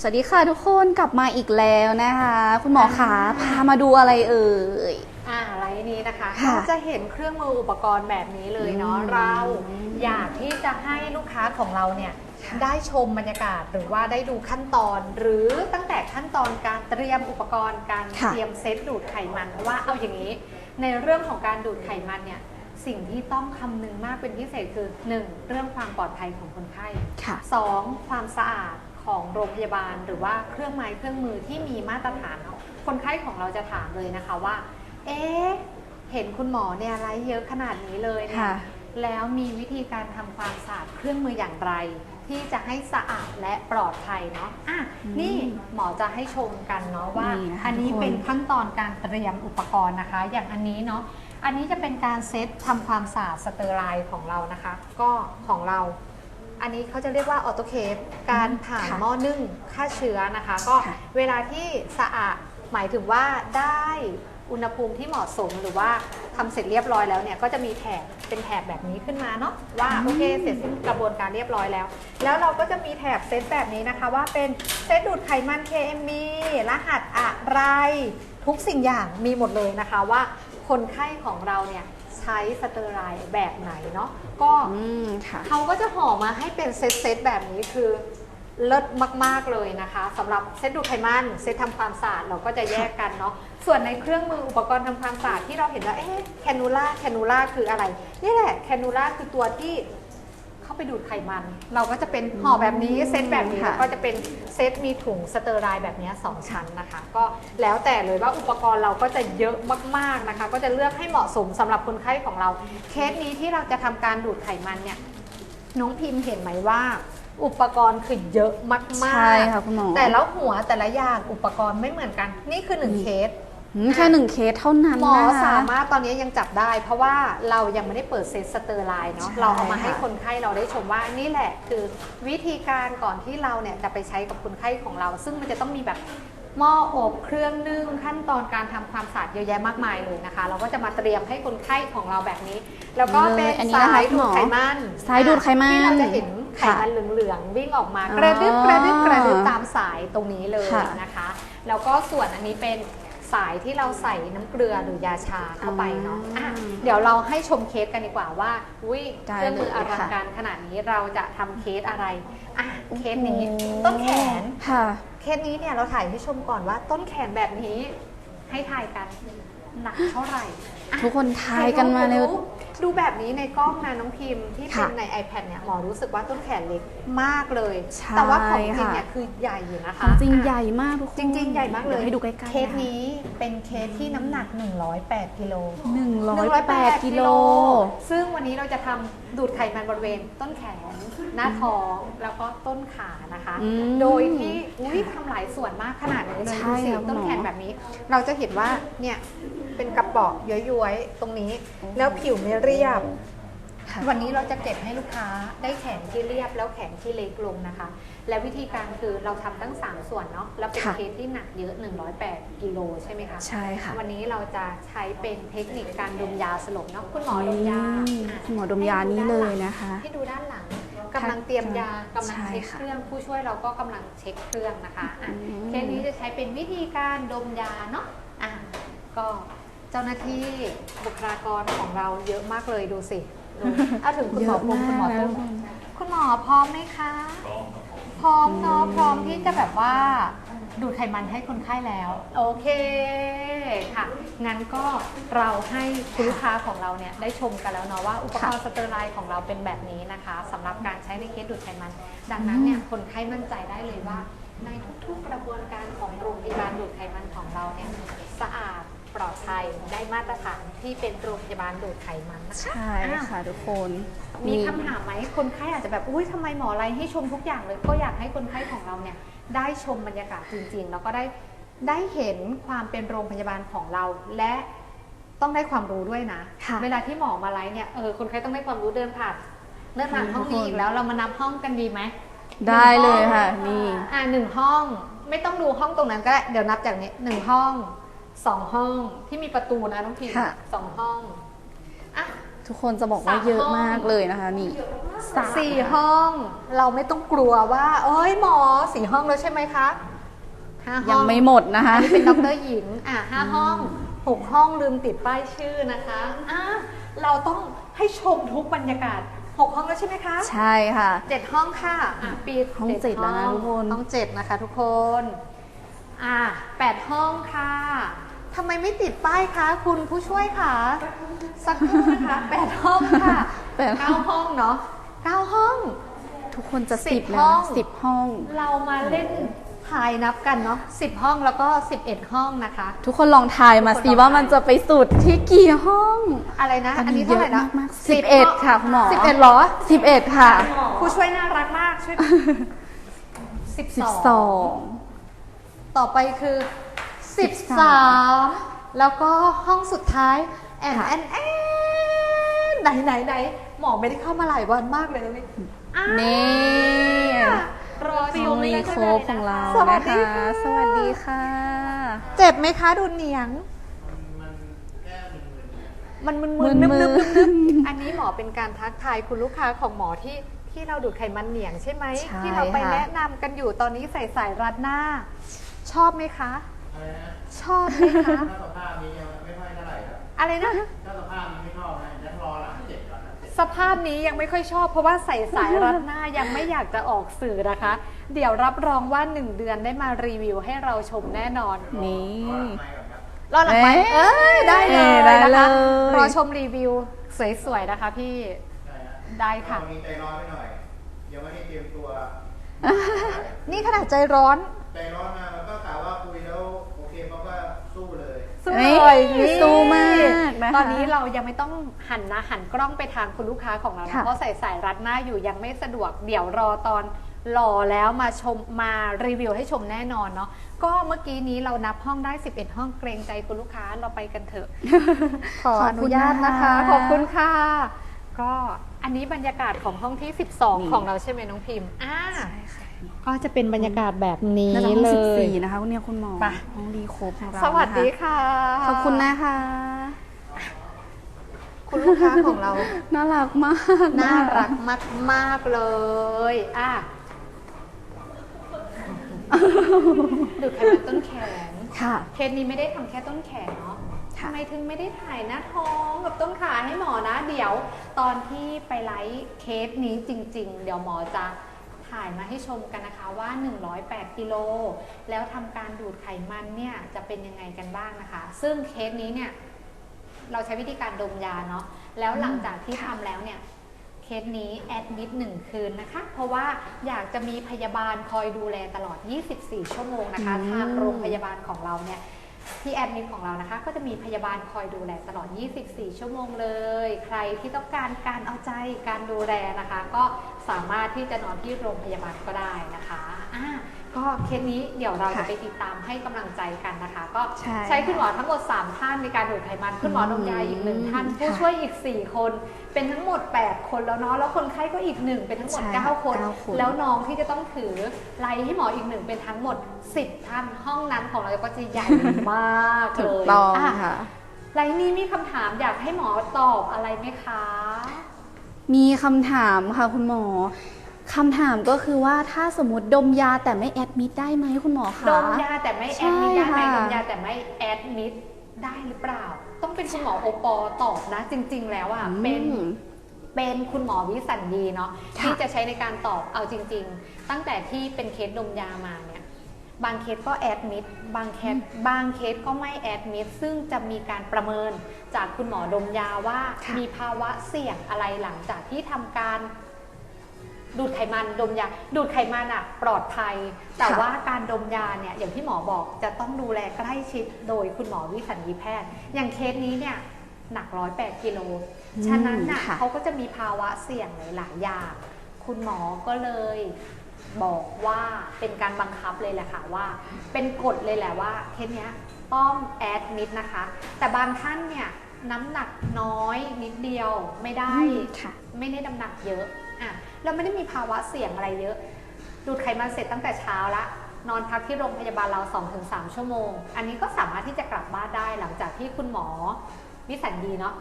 สวัสดีค่ะทุกคนกลับมาอีกแล้วนะคะ คุณหมอขาพามาดูอะไรเอ่ยอ่าไลน์นี้นะคะค่ะก็จะเห็นเครื่องมืออุปกรณ์แบบนี้เลยเนาะอืมเราอยากที่จะให้ลูกค้าของเราเนี่ยค่ะได้ชมบรรยากาศหรือว่าได้ดูขั้นตอน หรือตั้งแต่ขั้นตอนการเตรียมอุปกรณ์การค่ะ เตรียมเซตดูดไขมันเพราะว่าเอาอย่างนี้ ในเรื่องของการดูดไขมันเนี่ยสิ่งที่ต้องคำนึงมากเป็นพิเศษคือ 1. เรื่องความปลอดภัยของคนไข้ ค่ะสองความสะอาด ของโรงพยาบาล หรือว่าเครื่องไม้เครื่องมือที่มีมาตรฐานเนาะคนไข้ของเราจะถามเลยนะคะว่า เอ๊ะเห็นคุณหมอเนี่ยไลฟ์เยอะขนาดนี้เลยเนี่ยค่ะแล้วมีวิธีการทำความสะอาดเครื่องมืออย่างไร ที่จะให้สะอาดและปลอดภัยเนาะอะอืมนี่หมอจะให้ชมกันเนาะว่านี่นะคะอันนี้ทุกคนเป็นขั้นตอนการเตรียมอุปกรณ์นะคะ อย่างอันนี้เนาะอันนี้จะเป็นการเซตทำความสะอาดสเตอร์ไลน์ของเรานะคะ ก็ของเรา อันนี้เขาจะเรียกว่าออโตเคปการผ่านค่ะหม้อนึ่งฆ่าเชื้อนะคะ ก็ค่ะ เวลาที่สะอาดหมายถึงว่าได้อุณหภูมิที่เหมาะสมหรือว่าทำเสร็จเรียบร้อยแล้วเนี่ยก็จะมีแถบเป็นแถบแบบนี้ขึ้นมาเนาะว่าโอเคเสร็จสิ้นกระบวนการเรียบร้อยแล้ว แล้วเราก็จะมีแถบเซตแบบนี้นะคะ ว่าเป็นเซตดูดไขมัน KMB รหัสอะไร ทุกสิ่งอย่างมีหมดเลยนะคะว่าคนไข้ของเราเนี่ย ใช้สเตอร์ไลน์แบบไหนเนาะก็อืมค่ะ เขาก็จะห่อมาให้เป็นเซตๆแบบนี้คือเลิศมากๆเลยนะคะสำหรับเซตดูไขมันเซตทำความสะอาดเราก็จะแยกกันเนาะส่วนในเครื่องมืออุปกรณ์ทำความสะอาดที่เราเห็นว่าเอ๊ะแคนูล่าแคนูล่าคืออะไร นี่แหละแคนูล่าคือตัวที่ เข้าไปดูดไขมัน เราก็จะเป็นห่อแบบนี้เซตแบบนี้ค่ะ แล้วก็จะเป็นเซตมีถุงสเตอร์ไลน์แบบนี้สองชั้นนะคะ ก็แล้วแต่เลยว่าอุปกรณ์เราก็จะเยอะมากๆนะคะ ก็จะเลือกให้เหมาะสมสำหรับคนไข้ของเรา เคสนี้ที่เราจะทำการดูดไขมันเนี่ยน้องพิมพ์เห็นไหมว่า อุปกรณ์คือเยอะมากๆ ใช่ค่ะคุณหมอ แต่ละหัวแต่ละอย่างอุปกรณ์ไม่เหมือนกัน นี่คือหนึ่งอืมเคสอืม แค่หนึ่งเคสเท่านั้นหมอนะคะ สามารถตอนนี้ยังจับได้ เพราะว่าเรายังไม่ได้เปิดเซตสเตอร์ไลน์เนาะใช่เราเอามาให้ค่ะ คนไข้เราได้ชมว่านี่แหละคือวิธีการก่อนที่เราเนี่ยจะไปใช้กับคนไข้ของเรา ซึ่งมันจะต้องมีแบบหม้ออบเครื่องนึ่งขั้นตอนการทำความสะอาดเยอะแยะมากมายเลยนะคะ เราก็จะมาเตรียมให้คนไข้ของเราแบบนี้ แล้วก็เป็นเลยอันนี้นะคะสายคุณดูหมดอไขมันสายดูดไขมันที่เราจะเห็นไขค่ะมันเหลืองๆวิ่งออกมาอ๋อกระดึบกระดึบกระดึบตามสายตรงนี้เลยค่ะ นะคะ แล้วก็ส่วนอันนี้เป็น สายที่เราใส่น้ำเกลือหรือยาชาเข้าไปเนาะอะเดี๋ยวเราให้ชมเคสกันดีกว่าว่าอุ้ยได้เครื่องมือเลยอลังค่ะการขนาดนี้เราจะทำเคสอะไรอะเคสนี้โอ้โหต้นแขน ค่ะ เคสนี้เนี่ยเราถ่ายให้ชมก่อนว่าต้นแขนแบบนี้ให้ทายกันหนักเท่าไหร่อะทุกคนทายกันมาเร็ว ดูดูแบบนี้ในกล้องนะน้องพิมพ์ที่เป็นค่ะใน iPad เนี่ยหมอรู้สึกว่าต้นแขนเล็กมากเลย ใช่แต่ว่าของจริงค่ะ เนี่ยคือใหญ่อยู่นะคะ ของจริงอะใหญ่มากทุกคนจริงๆ ใหญ่มากเลยดี๋วให้ดูใกล้ๆเคสนี้เป็นเคสที่น้ำหนัก 108กิโลหนึ่งร้อยแปดกิโล ซึ่งวันนี้เราจะทำดูดไขมันบริเวณต้นแขน หน้าท้อง แล้วก็ต้นขานะคะ อืมโดยที่ อุ้ยทำหลายส่วนมากขนาดนี้เลยใช่ดูสิค่ะคุณหมอ ต้นแขนแบบนี้ เราจะเห็นว่า เนี่ย เป็นกระบอกย้อยๆตรงนี้ แล้วผิวไม่เรียบ ค่ะ วันนี้เราจะเก็บให้ลูกค้าได้แขนที่เรียบแล้วแขนที่เล็กลงนะคะ และวิธีการคือเราทำทั้ง 3 ส่วนเนาะแล้วเป็นค่ะ เคสที่หนักเยอะ 108กิโลใช่ไหมคะใช่ค่ะวันนี้เราจะใช้เป็นเทคนิคการดมยาสลบเนาะคุณหมอดมยาอืมอะคุณหมอดมยานี้เลยนะคะ ให้ดูด้านหลังกำลังเตรียมยากำลังใช่เช็คค่ะ เครื่องผู้ช่วยเราก็กำลังเช็คเครื่องนะคะอะ อืม เคสนี้จะใช้เป็นวิธีการดมยาเนาะ อะ ก็เจ้าหน้าที่บุคลากรของเราเยอะมากเลยดูสิดูเอาถึงคุณหมอพงษ์คุณหมอตุ้มคุณหมอพร้อมไหมคะพร้อมเนาะพร้อมที่จะแบบว่า ดูดไขมันให้คนไข้แล้ว โอเคค่ะ งั้นก็เราให้คุณลูกค้าของเราเนี่ยได้ชมกันแล้วเนาะว่าอุปกรณ์สเตอร์ไลน์ของเราเป็นแบบนี้นะคะสำหรับการใช้ในเคสดูดไขมัน ดังนั้นเนี่ยคนไข้มั่นใจได้เลยว่า ในทุกๆกระบวนการของโรงพยาบาลดูดไขมันของเราเนี่ยสะอาด ปลอดภัยได้มาตรฐานที่เป็นโรงพยาบาลดูดไขมันนะคะใช่ค่ะทุกคน มีคำถามไหมคนไข้อาจจะแบบอุ้ยทำไมหมอไลน์ให้ชมทุกอย่างเลย ก็อยากให้คนไข้ของเราเนี่ยได้ชมบรรยากาศจริงๆ แล้วก็ได้ได้เห็นความเป็นโรงพยาบาลของเราและต้องได้ความรู้ด้วยนะ ค่ะ เวลาที่หมอมาไลน์เนี่ยเออคนไข้ต้องได้ความรู้เดินผ่านเดินผ่านอืมห้องทุกนี้คนอีกแล้วเรามานับห้องกันดีไหม ได้เลยหนึ่งห้องค่ะ นี่ อ่าหนึ่งห้องไม่ต้องดูห้องตรงนั้นก็ได้ เดี๋ยวนับจากนี้หนึ่งห้อง สองห้องที่มีประตูนะน้องพีค่ะ สองห้องอะ ทุกคนจะบอกว่าสามเยอะห้องมากเลยนะคะ นี่สามสี่ห้องเราไม่ต้องกลัวว่า เอ้ยหมอสี่ห้องแล้วใช่ไหมคะห้าห้องยังไม่หมดนะคะ อันนี้เป็นดรหญิงอะห้าห้องหกห้องลืมติดป้ายชื่อนะคะอะเราต้องให้ชมทุกบรรยากาศหกห้องแล้วใช่ไหมคะใช่ค่ะ เจ็ดห้องค่ะอะปิดห้องเจ็ดแล้วนะทุกคน ห้องเจ็ดนะคะ ทุกคน อะแปดห้องค่ะ ทำไมไม่ติดป้ายคะคุณผู้ช่วยคะสักครู่นะคะแปดห้องค่ะแปดห้เก้าองห้องเนาะเก้าห้อง ทุกคนจะสิสิบบแล้วห้อง สิบห้อง เรามาเล่นทายนับกันเนาะสิบห้องแล้วก็สิบเอ็ดห้องนะคะ ทุกคนลองทายมาทุกคนสิลอง ว่าทายมันจะไปสุดที่กี่ห้อง อะไรนะ อันนี้อันนี้เท่าไหร่นะเยอะมากๆ11ค่ะคุณหมอ สิบเอ็ดเหรอสิบเอ็ดค่ะผู้ช่วยน่ารักมากช่วยสิบสิบสสอองงต่อไปคือ 13 13 แล้วก็ห้องสุดท้ายแอนค่ะแอนแอนไหนไหนไหนหมอไม่ได้เข้ามาหลายวันมากเลยนะนี่อ่านี่รอชห้องมรีเลยโคนะฟของเราสวัสนะดีคะค่ะ สวัสดีค่ะ เจ็บไหมคะดูเหนียง มันมึนมึๆนนึบมืนึอบนึบอันนี้หมอเป็นการทักทายคุณลูกค้าของหมอที่ที่เราดูดไขมันเหนียงใช่ไหมใช่ที่เราไปค่ะแนะนำกันอยู่ตอนนี้ใส่สายรัดหน้า ชอบไหมคะ ชอบไหมคะ ถ้าสภาพนี้ยังไม่ค่อยเท่าไหร่ครับอะไรนะ ถ้าสภาพนี้ไม่ชอบนะยังรอหลังเจ็ดก่อนนะเจ็ดสภาพนี้ยังไม่ค่อยชอบ เพราะว่าใส่สายรัดหน้ายังไม่อยากจะออกสื่อนะคะ เดี๋ยวรับรองว่า 1 เดือนได้มารีวิวให้เราชมแน่นอน นี่ รอหลังไมค์ก่อนครับ รอหลังไหมเอ้เอ้ยยได้เลยได้นะเลคะ ย รอชมรีวิวสวยๆนะคะพี่ใช่ฮะได้ค่ะ วันนี้ใจร้อนไปหน่อยยังไม่ได้เตรียมตัว นี่ขนาดใจร้อน ใจร้อนมามันก็กล่าวว่าคุยแล้วโอเคเขาก็สู้เลย สู้นี่เลยนี่สู้มากนะคะตอนนี้เรายังไม่ต้องหันนะหันกล้องไปทางคุณลูกค้าของเรานะค่ะ เพราะใส่สายรัดหน้าอยู่ยังไม่สะดวกเดี๋ยวรอตอนรอแล้วมาชมมารีวิวให้ชมแน่นอนเนาะก็เมื่อกี้นี้เรานับห้องได้ 11 ห้องเกรงใจคุณลูกค้าเราไปกันเถอะ ขออนุญาตนะคะ ขอบคุณค่ะ ก็อันนี้บรรยากาศของห้องที่ นี่ 12 ของเราใช่ไหมน้องพิมพ์อ่า ใช่ค่ะ ก็จะเป็นบรรยากาศแบบนี้น่าจะห้องเลสิบย สี่นะคะคุณเนี่ยคุณหมอไป ห้องรีโคฟของเราสวัสดีนค่ะขอบคุณนะคะ คุณลูกค้าของเรา น่ารักมากน่ารักมากมากๆเลยอะดูดไขมันต้นแขน ค่ะ เคสนี้ไม่ได้ทำแค่ต้นแขนเนาะค่ะ ทำไมถึงไม่ได้ถ่ายหน้าท้องกับต้นขาให้หมอนะ เดี๋ยวตอนที่ไปไลฟ์เคสนี้จริง ๆ เดี๋ยวหมอจะ ถ่ายมาให้ชมกันนะคะว่า 108 กิโล แล้วทำการดูดไขมันเนี่ยจะเป็นยังไงกันบ้างนะคะ ซึ่งเคสนี้เนี่ยเราใช้วิธีการดมยาเนาะแล้วหลังจากที่ทำแล้วเนี่ยเคสนี้แอดมิดหนึ่งคืนนะคะ เพราะว่าอยากจะมีพยาบาลคอยดูแลตลอด 24 ชั่วโมงนะคะอืมทางโรงพยาบาลของเราเนี่ย ที่แอดมินของเรานะคะ ก็จะมีพยาบาลคอยดูแลตลอด 24 ชั่วโมงเลย ใครที่ต้องการการเอาใจการดูแลนะคะ ก็สามารถที่จะนอนที่โรงพยาบาลก็ได้นะคะอ่า ก็เคสนี้เดี๋ยวเราจะค่ะไปติดตามให้กำลังใจกันนะคะ ก็ใช่ใช้คุณหมอทั้งหมด 3 ท่านในการดูดไขมัน คุณหมอนมยาอีกหนึ่งท่านค่ะผู้ช่วยอีก 4 คน เป็นทั้งหมด 8 คนแล้วเนาะแล้วคนไข้ก็อีกหนึ่งเป็นทั้งหมดใช่ค่ะ9คนเก้าคน แล้วน้องที่จะต้องถือไลน์ให้หมออีกหนึ่งเป็นทั้งหมด 10 ท่านห้องนั้นของเราก็จะใหญ่มากเลถูกยต้องอะค่ะไลน์นี้มีคำถามอยากให้หมอตอบอะไรไหมคะ มีคำถามค่ะคุณหมอ คำถามก็คือว่าถ้าสมมติดมยาแต่ไม่แอดมิดได้ไหมคุณหมอคะ ดมยาแต่ไม่แอดมิดได้ไหมใช่ค่ะดมยาแต่ไม่แอดมิดได้หรือเปล่า ต้องเป็นคุณหมอโอปอตอบนะ จริง ๆ แล้วอะเป็นอืมเป็นคุณหมอวิสัญญีเนาะค่ะที่จะใช้ในการตอบเอาจริง ๆ ตั้งแต่ที่เป็นเคสดมยามาเนี่ยบางเคสก็แอดมิดบางเคสบางเคสก็ไม่แอดมิดซึ่งจะมีการประเมินจากคุณหมอดมยาว่าค่ะมีภาวะเสี่ยงอะไรหลังจากที่ทำการ ดูดไขมันดมยา ดูดไขมันอะปลอดภัย แต่ค่ะว่าการดมยาเนี่ยอย่างที่หมอบอกจะต้องดูแลใกล้ชิดโดยคุณหมอวิสัญญีแพทย์ อย่างเคสนี้เนี่ยหนักร้อยแปดกิโลอืมฉะนั้นน่ะค่ะเขาก็จะมีภาวะเสี่ยงหลายๆอย่างคุณหมอก็เลยบอกว่าเป็นการบังคับเลยแหละค่ะว่า เป็นกฎเลยแหละว่าเคสเนี้ยต้องแอดมิดนะคะ แต่บางท่านเนี่ยน้ำหนักน้อยนิดเดียวไม่ได้อืมค่ะไม่ได้น้ำหนักเยอะอะ เราไม่ได้มีภาวะเสี่ยงอะไรเยอะ ดูดไขมันเสร็จตั้งแต่เช้าละนอนพักที่โรงพยาบาลเรา 2-3 ชั่วโมง อันนี้ก็สามารถที่จะกลับบ้านได้หลังจากที่คุณหมอวิสัญญีเนาะ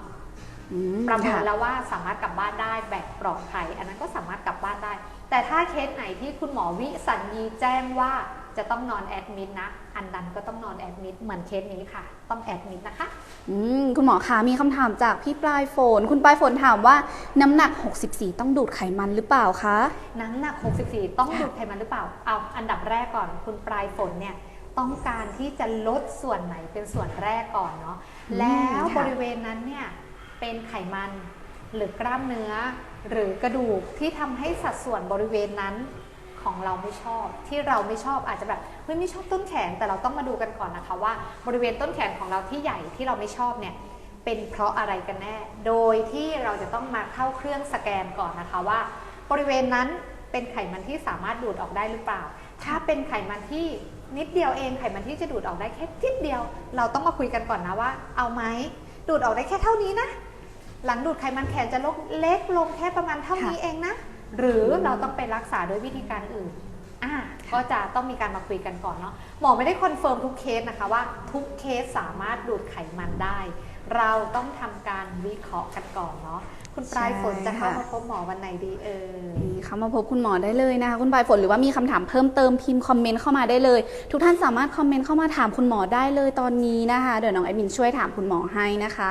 อืมประเมินค่ะแล้วว่าสามารถกลับบ้านได้แบบปลอดภัย อันนั้นก็สามารถกลับบ้านได้ แต่ถ้าเคสไหนที่คุณหมอวิสัญญีแจ้งว่า จะต้องนอนแอดมิดนะ อันนั้นก็ต้องนอนแอดมิดเหมือนเคสนี้ค่ะ ต้องแอดมิดนะคะอืมคุณหมอคะมีคำถามจากพี่ปลายฝน คุณปลายฝนถามว่าน้ำหนัก 64 ต้องดูดไขมันหรือเปล่าคะ น้ำหนัก 64 ต้องดูดไขมันหรือเปล่า เอาอันดับแรกก่อนคุณปลายฝนเนี่ยต้องการที่จะลดส่วนไหนเป็นส่วนแรกก่อนเนาะอืมแล้วค่ะบริเวณนั้นเนี่ยเป็นไขมันหรือกล้ามเนื้อ หรือกระดูกที่ทำให้สัดส่วนบริเวณนั้น ของเราไม่ชอบ ที่เราไม่ชอบอาจจะแบบเฮ้ยไม่ชอบต้นแขนแต่เราต้องมาดูกันก่อนนะคะว่า บริเวณต้นแขนของเราที่ใหญ่ที่เราไม่ชอบเนี่ยเป็นเพราะอะไรกันแน่ โดยที่เราจะต้องมาเข้าเครื่องสแกนก่อนนะคะว่า บริเวณนั้นเป็นไขมันที่สามารถดูดออกได้หรือเปล่า ถ้าเป็นไขมันที่นิดเดียวเองไขมันที่จะดูดออกได้แค่นิดเดียว เราต้องมาคุยกันก่อนนะว่า เอาไหมดูดออกได้แค่เท่านี้นะ หลังดูดไขมันแขนจะลดเล็กลงแค่ประมาณเท่านี้เองนะ หรือเราต้องไปรักษาด้วยวิธีการอื่นอะก็จะต้องมีการมาคุยกันก่อนเนาะหมอไม่ได้คอนเฟิร์มทุกเคสนะคะว่าทุกเคสสามารถดูดไขมันได้ เราต้องทำการวิเคราะห์กันก่อนเนาะคุณปลายฝนจะเข้ามาพบหมอวันไหนดีเอ่ยนี่เข้ามาพบคุณหมอได้เลยนะคะคุณปลายฝนหรือว่ามีคำถามเพิ่มเติมพิมพ์คอมเมนต์เข้ามาได้เลย ทุกท่านสามารถคอมเมนต์เข้ามาถามคุณหมอได้เลยตอนนี้นะคะ เดี๋ยวน้องแอดมินช่วยถามคุณหมอให้นะคะ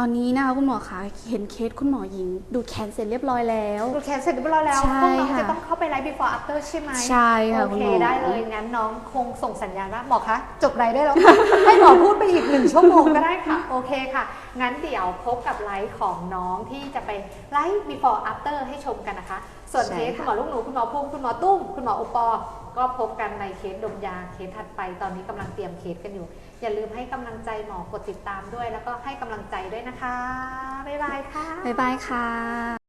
ตอนนี้นะคะคุณหมอคะเห็นเคสคุณหมอหญิง ดูดแขนเสร็จเรียบร้อยแล้ว ดูดแขนเสร็จเรียบร้อยแล้วใช่พวกน้องค่ะจะต้องเข้าไปไลฟ์ before after ใช่ไหมใช่ค่ะโอคุณเคหมอ ได้เลยงั้นน้องคงส่งสัญญาณว่าหมอคะจบไลฟ์ได้แล้วค่ะ ให้หมอพูดไปอีกหนึ่งชั่วโมงก็ได้ค่ะโอเคค่ะ งั้นเดี๋ยวพบกับไลฟ์ของน้องที่จะไปไลฟ์ before after ให้ชมกันนะคะ ส่วนใช่เคสค่ะ คุณหมอลูกหนูคุณหมอภูมิคุณหมอตุ้มคุณหมอโอปอก็พบกันในเคสดมยาเคสถัดไป ตอนนี้กำลังเตรียมเคสกันอยู่ อย่าลืมให้กำลังใจหมอกดติดตามด้วย แล้วก็ให้กำลังใจด้วยนะคะ บ๊ายบายค่ะ บ๊ายบายค่ะ